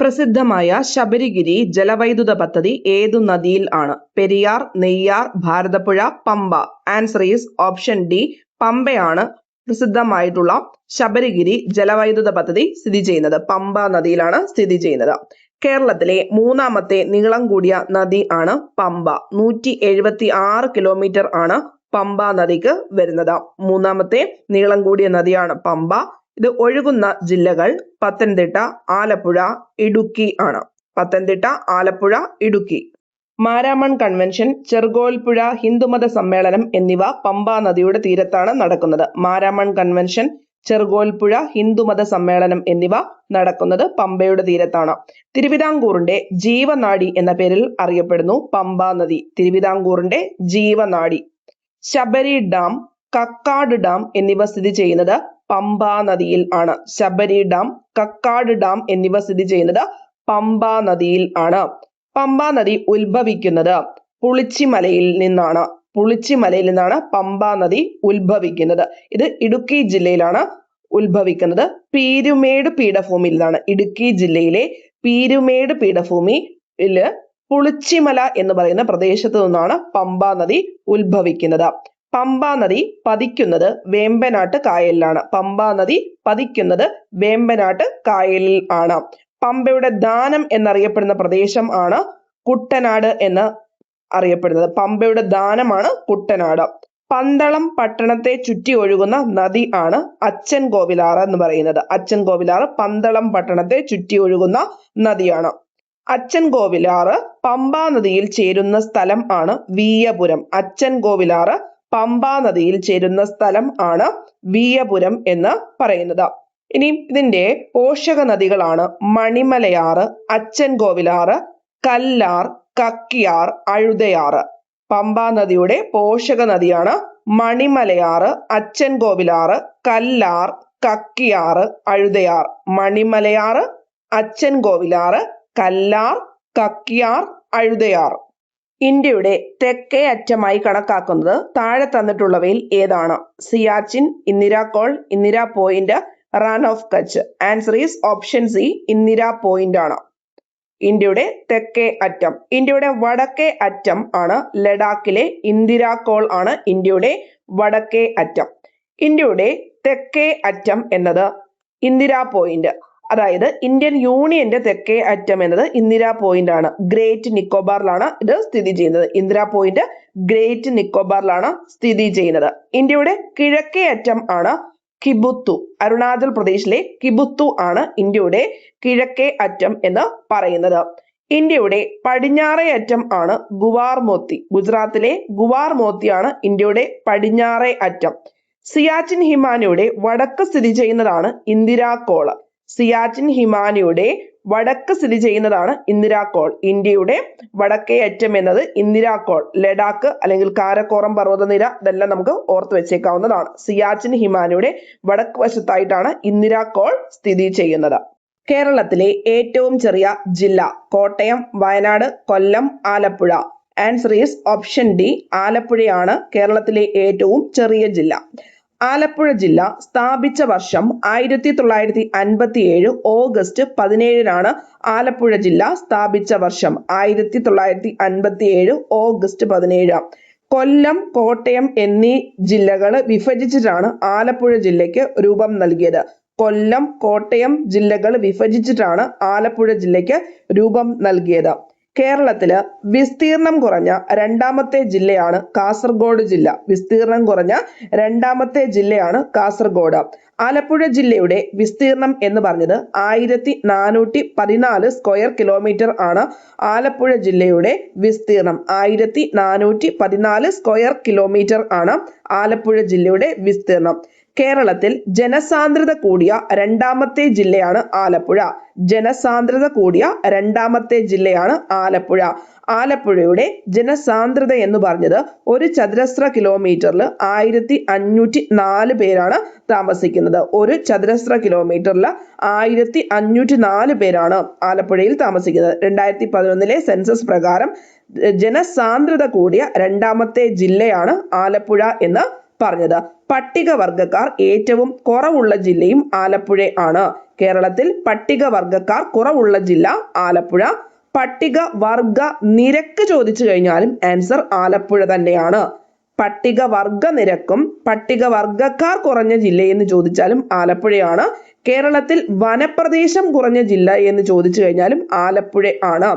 പ്രസിദ്ധമായ ശബരിഗിരി ജലവൈദ്യുത പദ്ധതി ഏതു നദിയിൽ ആണ്? Periyar Neyyar Bharathappuzha Pampa. Answer is option D പമ്പയാണ് പ്രസിദ്ധമായിട്ടുള്ള ശബരിഗിരി ജലവൈദ്യുത പദ്ധതി സ്ഥിതി ചെയ്യുന്നത്. പമ്പ നദിയിലാണ് സ്ഥിതി ചെയ്യുന്നത്. കേരളത്തിലെ മൂന്നാമത്തെ നീളം കൂടിയ നദി ആണ് പമ്പ. നൂറ്റി എഴുപത്തി ആറ് കിലോമീറ്റർ ആണ് പമ്പ നദിക്ക് വരുന്നത്. മൂന്നാമത്തെ നീളം കൂടിയ നദിയാണ് പമ്പ. ഇത് ഒഴുകുന്ന ജില്ലകൾ പത്തനംതിട്ട ആലപ്പുഴ ഇടുക്കി ആണ്. പത്തനംതിട്ട ആലപ്പുഴ ഇടുക്കി. മാരാമൺ കൺവെൻഷൻ ചെറുകോൽപ്പുഴ ഹിന്ദുമത സമ്മേളനം എന്നിവ പമ്പാ നദിയുടെ തീരത്താണ് നടക്കുന്നത്. മാരാമൺ കൺവെൻഷൻ ചെറുകോൽപ്പുഴ ഹിന്ദുമത സമ്മേളനം എന്നിവ നടക്കുന്നത് പമ്പയുടെ തീരത്താണ്. തിരുവിതാംകൂറിന്റെ ജീവനാടി എന്ന പേരിൽ അറിയപ്പെടുന്നു പമ്പാ നദി. തിരുവിതാംകൂറിന്റെ ജീവനാടി. ശബരി ഡാം കക്കാട് ഡാം എന്നിവ സ്ഥിതി ചെയ്യുന്നത് പമ്പ നദിയിൽ ആണ്. ശബരി ഡാം കക്കാട് ഡാം എന്നിവ സ്ഥിതി ചെയ്യുന്നത് പമ്പ നദിയിൽ ആണ്. പമ്പ നദി ഉത്ഭവിക്കുന്നത് പുളിച്ചിമലയിൽ നിന്നാണ്. പുളിച്ചിമലയിൽ നിന്നാണ് പമ്പ നദി ഉത്ഭവിക്കുന്നത്. ഇത് ഇടുക്കി ജില്ലയിലാണ് ഉത്ഭവിക്കുന്നത്. പീരുമേട് പീഠഭൂമിയിൽ നിന്നാണ് ഇടുക്കി ജില്ലയിലെ പീരുമേട് പീഠഭൂമിയിൽ പുളിച്ചിമല എന്ന് പറയുന്ന പ്രദേശത്ത് നിന്നാണ് പമ്പ നദി ഉത്ഭവിക്കുന്നത്. പമ്പ നദി പതിക്കുന്നത് വേമ്പനാട്ട് കായലിലാണ്. പമ്പാ നദി പതിക്കുന്നത് വേമ്പനാട്ട് കായലിൽ ആണ്. പമ്പയുടെ ദാനം എന്നറിയപ്പെടുന്ന പ്രദേശം ആണ് കുട്ടനാട് എന്ന് അറിയപ്പെടുന്നത്. പമ്പയുടെ ദാനമാണ് കുട്ടനാട്. പന്തളം പട്ടണത്തെ ചുറ്റി ഒഴുകുന്ന നദി ആണ് അച്ഛൻ കോവിലാറ് എന്ന് പറയുന്നത്. അച്ഛൻ കോവിലാറ് പന്തളം പട്ടണത്തെ ചുറ്റി ഒഴുകുന്ന നദിയാണ്. അച്ഛൻ കോവിലാറ് പമ്പാ നദിയിൽ ചേരുന്ന സ്ഥലം ആണ് വീയപുരം. അച്ഛൻ കോവിലാറ് പമ്പാ നദിയിൽ ചേരുന്ന സ്ഥലം ആണ് വീയപുരം എന്ന് പറയുന്നത്. ഇനി ഇതിന്റെ പോഷക നദികളാണ് മണിമലയാറ് അച്ഛൻ കോവിലാറ് കല്ലാർ കക്കിയാർ അഴുതയാറ്. പമ്പാ നദിയുടെ പോഷക നദിയാണ് മണിമലയാറ് അച്ഛൻ കോവിലാറ് കല്ലാർ കക്കിയാറ് അഴുതയാർ. മണിമലയാറ് അച്ഛൻ കോവിലാറ് കല്ലാർ കക്കിയാർ അഴുതയാർ. ഇന്ത്യയുടെ തെക്കേ അറ്റമായി കണക്കാക്കുന്നത് താഴെ തന്നിട്ടുള്ളവയിൽ ഏതാണ്? Siachen Indira col Indira point Rann of Kutch. Answer is option C Indira point ആണ്. ഇന്ത്യയുടെ തെക്കേ അറ്റം. ഇന്ത്യയുടെ വടക്കേ അറ്റം ആണ് ലഡാക്കിലെ ഇന്ദിരാ കോൾ ആണ് ഇന്ത്യയുടെ വടക്കേ അറ്റം. ഇന്ത്യയുടെ തെക്കേ അറ്റം എന്നത് ഇന്ദിരാ പോയിന്റ്. അതായത് ഇന്ത്യൻ യൂണിയന്റെ തെക്കേ അറ്റം എന്നത് ഇന്ദിര പോയിന്റ് ആണ്. ഗ്രേറ്റ് നിക്കോബാറിലാണ് ഇത് സ്ഥിതി ചെയ്യുന്നത്. ഇന്ദിര പോയിന്റ് ഗ്രേറ്റ് നിക്കോബാറിലാണ് സ്ഥിതി ചെയ്യുന്നത്. ഇന്ത്യയുടെ കിഴക്കേ അറ്റം ആണ് കിബുത്തു. അരുണാചൽ പ്രദേശിലെ കിബുത്തു ആണ് ഇന്ത്യയുടെ കിഴക്കേ അറ്റം എന്ന് പറയുന്നത്. ഇന്ത്യയുടെ പടിഞ്ഞാറേ അറ്റം ആണ് ഗുവാർ മോത്തി. ഗുജറാത്തിലെ ഗുവാർ മോത്തിയാണ് ഇന്ത്യയുടെ പടിഞ്ഞാറേ അറ്റം. സിയാച്ചിൻ ഹിമാനിയുടെ വടക്ക് സ്ഥിതി ചെയ്യുന്നതാണ് ഇന്ദിരാക്കോൾ സിയാച്ചിൻ ഹിമാനിയുടെ വടക്ക് സ്ഥിതി ചെയ്യുന്നതാണ് ഇന്ദിരാക്കോൾ ഇന്ത്യയുടെ വടക്കേ അറ്റം എന്നത് ഇന്ദിരാക്കോൾ ലഡാക്ക് അല്ലെങ്കിൽ കാരക്കോറം പർവതനിര ഇതെല്ലാം നമുക്ക് ഓർത്ത് വെച്ചേക്കാവുന്നതാണ്. സിയാച്ചിൻ ഹിമാനിയുടെ വടക്ക് വശത്തായിട്ടാണ് ഇന്ദിരാക്കോൾ സ്ഥിതി ചെയ്യുന്നത്. കേരളത്തിലെ ഏറ്റവും ചെറിയ ജില്ല Kottayam Wayanad Kollam Alappuzha. Answer is option D ആലപ്പുഴയാണ് കേരളത്തിലെ ഏറ്റവും ചെറിയ ജില്ല. ആലപ്പുഴ ജില്ല സ്ഥാപിച്ച വർഷം ആയിരത്തി തൊള്ളായിരത്തി അൻപത്തി ഏഴ് ഓഗസ്റ്റ് പതിനേഴിനാണ് ആലപ്പുഴ ജില്ല സ്ഥാപിച്ച വർഷം ആയിരത്തി തൊള്ളായിരത്തി അൻപത്തി ഏഴ് ഓഗസ്റ്റ് പതിനേഴ്. കൊല്ലം കോട്ടയം എന്നീ ജില്ലകൾ വിഭജിച്ചിട്ടാണ് ആലപ്പുഴ ജില്ലയ്ക്ക് രൂപം നൽകിയത്. കൊല്ലം കോട്ടയം ജില്ലകൾ വിഭജിച്ചിട്ടാണ് ആലപ്പുഴ ജില്ലയ്ക്ക് രൂപം നൽകിയത്. കേരളത്തിൽ വിസ്തീർണം കുറഞ്ഞ രണ്ടാമത്തെ ജില്ലയാണ് കാസർഗോഡ് ജില്ല. വിസ്തീർണം കുറഞ്ഞ രണ്ടാമത്തെ ജില്ലയാണ് കാസർഗോഡ്. ആലപ്പുഴ ജില്ലയുടെ വിസ്തീർണം എന്ന് പറഞ്ഞത് ആയിരത്തി നാനൂറ്റി പതിനാല് സ്ക്വയർ കിലോമീറ്റർ ആണ് ആലപ്പുഴ ജില്ലയുടെ വിസ്തീർണം ആയിരത്തി നാനൂറ്റി പതിനാല് സ്ക്വയർ കിലോമീറ്റർ ആണ് ആലപ്പുഴ ജില്ലയുടെ വിസ്തീർണം കേരളത്തിൽ ജനസാന്ദ്രത കൂടിയ രണ്ടാമത്തെ ജില്ലയാണ് ആലപ്പുഴ. ജനസാന്ദ്രത കൂടിയ രണ്ടാമത്തെ ജില്ലയാണ് ആലപ്പുഴ. ആലപ്പുഴയുടെ ജനസാന്ദ്രത എന്ന് പറഞ്ഞത് ഒരു ചതുരശ്ര കിലോമീറ്ററിൽ ആയിരത്തി അഞ്ഞൂറ്റി നാല് പേരാണ് താമസിക്കുന്നത്. ഒരു ചതുരശ്ര കിലോമീറ്ററിൽ ആയിരത്തി അഞ്ഞൂറ്റി നാല് പേരാണ് ആലപ്പുഴയിൽ താമസിക്കുന്നത്. രണ്ടായിരത്തി പതിനൊന്നിലെ സെൻസസ് പ്രകാരം ജനസാന്ദ്രത കൂടിയ രണ്ടാമത്തെ ജില്ലയാണ് ആലപ്പുഴ എന്ന് പറഞ്ഞത്. പട്ടികവർഗക്കാർ ഏറ്റവും കുറവുള്ള ജില്ലയും ആലപ്പുഴ ആണ്. കേരളത്തിൽ പട്ടികവർഗക്കാർ കുറവുള്ള ജില്ല ആലപ്പുഴ. പട്ടിക വർഗ നിരക്ക് ചോദിച്ചു കഴിഞ്ഞാലും ആൻസർ ആലപ്പുഴ തന്നെയാണ്. പട്ടികവർഗ നിരക്കും പട്ടികവർഗക്കാർ കുറഞ്ഞ ജില്ല എന്ന് ചോദിച്ചാലും ആലപ്പുഴയാണ്. കേരളത്തിൽ വനപ്രദേശം കുറഞ്ഞ ജില്ല എന്ന് ചോദിച്ചു കഴിഞ്ഞാലും ആലപ്പുഴ ആണ്.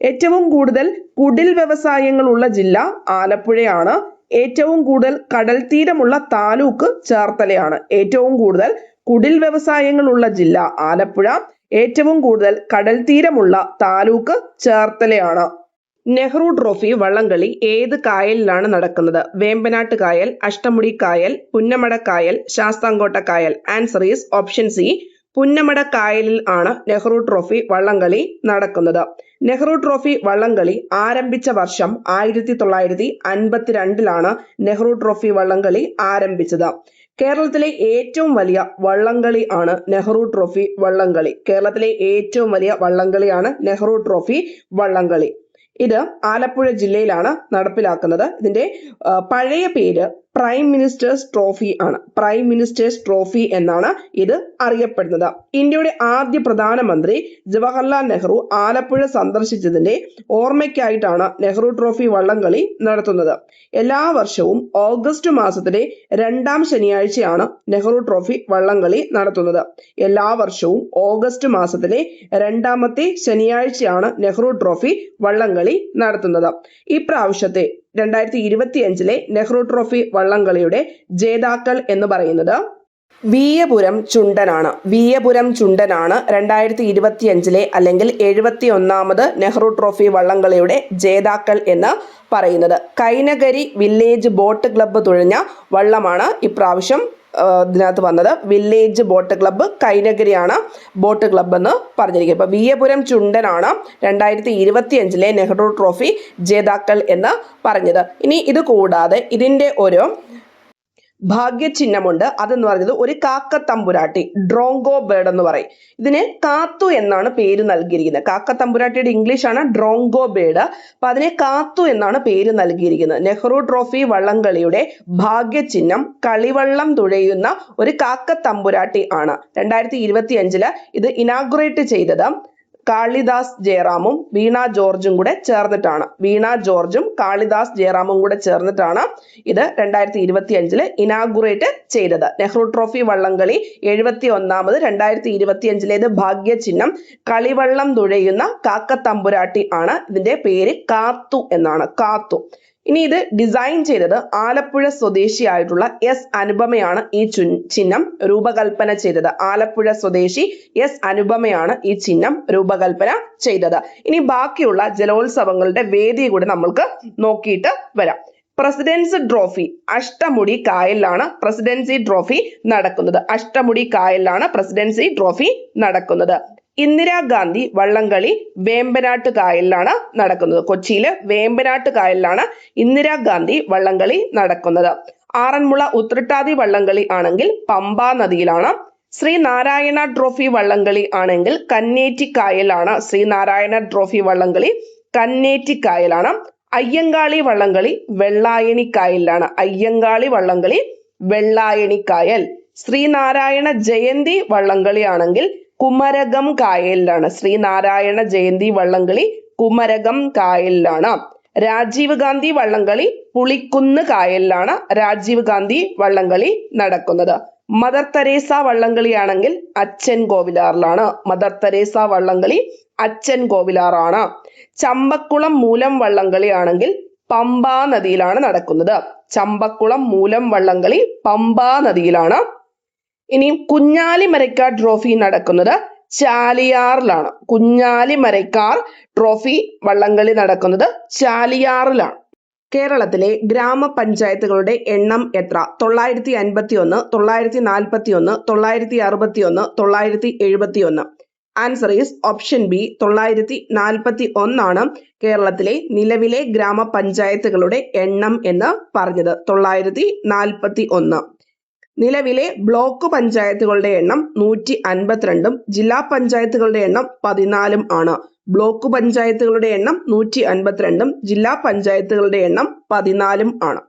ഏറ്റവും കൂടുതൽ കുടിൽ വ്യവസായങ്ങളുള്ള ജില്ല ആലപ്പുഴയാണ്. ഏറ്റവും കൂടുതൽ കടൽ തീരമുള്ള താലൂക്ക് ചേർത്തലയാണ്. ഏറ്റവും കൂടുതൽ കുടിൽ വ്യവസായങ്ങളുള്ള ജില്ല ആലപ്പുഴ. ഏറ്റവും കൂടുതൽ കടൽ തീരമുള്ള താലൂക്ക് ചേർത്തലയാണ്. നെഹ്റു ട്രോഫി വള്ളംകളി ഏത് കായലിലാണ് നടക്കുന്നത്? വേമ്പനാട്ട് കായൽ അഷ്ടമുടി കായൽ പുന്നമട കായൽ ശാസ്താംകോട്ട കായൽ. Answer is option C Punnamada കായലിൽ ആണ് നെഹ്റു ട്രോഫി വള്ളംകളി നടക്കുന്നത്. നെഹ്റു ട്രോഫി വള്ളംകളി ആരംഭിച്ച വർഷം ആയിരത്തി തൊള്ളായിരത്തി അൻപത്തിരണ്ടിലാണ് നെഹ്റു ട്രോഫി വള്ളംകളി ആരംഭിച്ചത്. കേരളത്തിലെ ഏറ്റവും വലിയ വള്ളംകളി ആണ് നെഹ്റു ട്രോഫി വള്ളംകളി. കേരളത്തിലെ ഏറ്റവും വലിയ വള്ളംകളിയാണ് നെഹ്റു ട്രോഫി വള്ളംകളി. ഇത് ആലപ്പുഴ ജില്ലയിലാണ് നടപ്പിലാക്കുന്നത്. ഇതിന്റെ പഴയ പേര് പ്രൈം മിനിസ്റ്റേഴ്സ് ട്രോഫി ആണ്. പ്രൈം മിനിസ്റ്റേഴ്സ് ട്രോഫി എന്നാണ് ഇത് അറിയപ്പെടുന്നത്. ഇന്ത്യയുടെ ആദ്യ പ്രധാനമന്ത്രി ജവഹർലാൽ നെഹ്റു ആലപ്പുഴ സന്ദർശിച്ചതിന്റെ ഓർമ്മയ്ക്കായിട്ടാണ് നെഹ്റു ട്രോഫി വള്ളംകളി നടത്തുന്നത്. എല്ലാ വർഷവും ഓഗസ്റ്റ് മാസത്തിലെ രണ്ടാം ശനിയാഴ്ചയാണ് നെഹ്റു ട്രോഫി വള്ളംകളി നടത്തുന്നത്. എല്ലാ വർഷവും ഓഗസ്റ്റ് മാസത്തിലെ രണ്ടാമത്തെ ശനിയാഴ്ചയാണ് നെഹ്റു ട്രോഫി വള്ളംകളി നടത്തുന്നത്. ഇപ്രാവശ്യത്തെ രണ്ടായിരത്തി ഇരുപത്തി അഞ്ചിലെ നെഹ്റു ട്രോഫി വള്ളംകളിയുടെ ജേതാക്കൾ എന്ന് പറയുന്നത് വീയപുരം ചുണ്ടനാണ്. വീയപുരം ചുണ്ടനാണ് രണ്ടായിരത്തി ഇരുപത്തി അഞ്ചിലെ അല്ലെങ്കിൽ എഴുപത്തി ഒന്നാമത് നെഹ്റു ട്രോഫി വള്ളംകളിയുടെ ജേതാക്കൾ എന്ന് പറയുന്നത്. കൈനകരി വില്ലേജ് ബോട്ട് ക്ലബ്ബ് തുഴഞ്ഞ വള്ളമാണ് ഇപ്രാവശ്യം ഇതിനകത്ത് വന്നത് വില്ലേജ് ബോട്ട് ക്ലബ്ബ് കൈനഗിരിയാണ് ബോട്ട് ക്ലബ്ബ് എന്ന് പറഞ്ഞിരിക്കുന്നത്. ഇപ്പോൾ വിയപുരം ചുണ്ടനാണ് രണ്ടായിരത്തി ഇരുപത്തി അഞ്ചിലെ നെഹ്റു ട്രോഫി ജേതാക്കൾ എന്ന് പറഞ്ഞത്. ഇനി ഇത് കൂടാതെ ഇതിന്റെ ഒരു ഭാഗ്യചിഹ്നമുണ്ട്. അതെന്ന് പറയുന്നത് ഒരു കാക്കത്തമ്പുരാട്ടി ഡ്രോങ്കോ ബേർഡ് എന്ന് പറയും. ഇതിന് കാത്തു എന്നാണ് പേര് നൽകിയിരിക്കുന്നത്. കാക്കത്തമ്പുരാട്ടിയുടെ ഇംഗ്ലീഷ് ആണ് ഡ്രോങ്കോ ബേർഡ്. അപ്പൊ അതിനെ കാത്തു എന്നാണ് പേര് നൽകിയിരിക്കുന്നത്. നെഹ്റു ട്രോഫി വള്ളംകളിയുടെ ഭാഗ്യചിഹ്നം കളിവള്ളം തുഴയുന്ന ഒരു കാക്കത്തമ്പുരാട്ടി ആണ്. രണ്ടായിരത്തി ഇരുപത്തി അഞ്ചിൽ ഇത് ഇനാഗുറേറ്റ് ചെയ്തത്. കാളിദാസ് ജയറാമും വീണ ജോർജും കൂടെ ചേർന്നിട്ടാണ്. വീണ ജോർജും കാളിദാസ് ജയറാമും കൂടെ ചേർന്നിട്ടാണ് ഇത് രണ്ടായിരത്തി ഇരുപത്തി അഞ്ചിൽ ഇനാഗുറേറ്റ് ചെയ്തത്. നെഹ്റു ട്രോഫി വള്ളംകളി എഴുപത്തി ഒന്നാമത് രണ്ടായിരത്തി ഇരുപത്തി അഞ്ചിലേത് ഭാഗ്യചിഹ്നം കളിവള്ളം തുഴയുന്ന കാക്കത്തമ്പുരാട്ടി ആണ്. ഇതിന്റെ പേര് കാത്തു എന്നാണ്. കാത്തു. ഇനി ഇത് ഡിസൈൻ ചെയ്തത് ആലപ്പുഴ സ്വദേശിയായിട്ടുള്ള എസ് അനുപമയാണ് ഈ ചിഹ്നം രൂപകൽപ്പന ചെയ്തത്. ആലപ്പുഴ സ്വദേശി എസ് അനുപമയാണ് ഈ ചിഹ്നം രൂപകൽപ്പന ചെയ്തത്. ഇനി ബാക്കിയുള്ള ജലോത്സവങ്ങളുടെ വേദി കൂടി നമ്മൾക്ക് നോക്കിയിട്ട് വരാം. പ്രസിഡൻസ് ട്രോഫി അഷ്ടമുടി കായലിലാണ് പ്രസിഡൻസി ട്രോഫി നടക്കുന്നത്. അഷ്ടമുടി കായലിലാണ് പ്രസിഡൻസി ട്രോഫി നടക്കുന്നത്. ഇന്ദിരാഗാന്ധി വള്ളംകളി വേമ്പനാട്ട് കായലിലാണ് നടക്കുന്നത്. കൊച്ചിയിലെ വേമ്പനാട്ട് കായലിലാണ് ഇന്ദിരാഗാന്ധി വള്ളംകളി നടക്കുന്നത്. ആറന്മുള ഉത്രട്ടാതി വള്ളംകളി ആണെങ്കിൽ പമ്പാ നദിയിലാണ്. ശ്രീനാരായണ ട്രോഫി വള്ളംകളി ആണെങ്കിൽ കന്നേറ്റി കായലാണ് ശ്രീനാരായണ ട്രോഫി വള്ളംകളി കന്നേറ്റി കായലാണ് അയ്യങ്കാളി വള്ളംകളി വെള്ളായണി കായലിലാണ് അയ്യങ്കാളി വള്ളംകളി വെള്ളായണി കായൽ ശ്രീനാരായണ ജയന്തി വള്ളംകളി ആണെങ്കിൽ കുമരകം കായലിലാണ്. ശ്രീനാരായണ ജയന്തി വള്ളംകളി കുമരകം കായലിലാണ്. രാജീവ് ഗാന്ധി വള്ളംകളി പുളിക്കുന്ന് കായലിലാണ് രാജീവ് ഗാന്ധി വള്ളംകളി നടക്കുന്നത്. മദർ തെരേസ വള്ളംകളിയാണെങ്കിൽ അച്ഛൻ കോവിലാറിലാണ് മദർ തെരേസ വള്ളംകളി അച്ഛൻ കോവിലാറാണ് ചമ്പക്കുളം മൂലം വള്ളംകളിയാണെങ്കിൽ പമ്പാ നദിയിലാണ് നടക്കുന്നത്. ചമ്പക്കുളം മൂലം വള്ളംകളി പമ്പാ നദിയിലാണ് ഇനി കുഞ്ഞാലി മരക്കാർ ട്രോഫി നടക്കുന്നത് ചാലിയാറിലാണ്. കുഞ്ഞാലി മരക്കാർ ട്രോഫി വള്ളംകളി നടക്കുന്നത് ചാലിയാറിലാണ്. കേരളത്തിലെ ഗ്രാമപഞ്ചായത്തുകളുടെ എണ്ണം എത്ര? തൊള്ളായിരത്തി അൻപത്തി ഒന്ന് തൊള്ളായിരത്തി നാൽപ്പത്തി ഒന്ന് തൊള്ളായിരത്തി അറുപത്തി ഒന്ന് തൊള്ളായിരത്തി എഴുപത്തി ഒന്ന് ആൻസർ ഈസ് ഓപ്ഷൻ ബി തൊള്ളായിരത്തി നാൽപ്പത്തി ഒന്നാണ് കേരളത്തിലെ നിലവിലെ ഗ്രാമപഞ്ചായത്തുകളുടെ എണ്ണം എന്ന് പറഞ്ഞത്. തൊള്ളായിരത്തി നാൽപ്പത്തി ഒന്ന് നിലവിലെ ബ്ലോക്ക് പഞ്ചായത്തുകളുടെ എണ്ണം നൂറ്റി അൻപത്തിരണ്ടും ജില്ലാ പഞ്ചായത്തുകളുടെ എണ്ണം പതിനാലും ആണ്. ബ്ലോക്ക് പഞ്ചായത്തുകളുടെ എണ്ണം നൂറ്റി അൻപത്തിരണ്ടും ജില്ലാ പഞ്ചായത്തുകളുടെ എണ്ണം പതിനാലും ആണ്.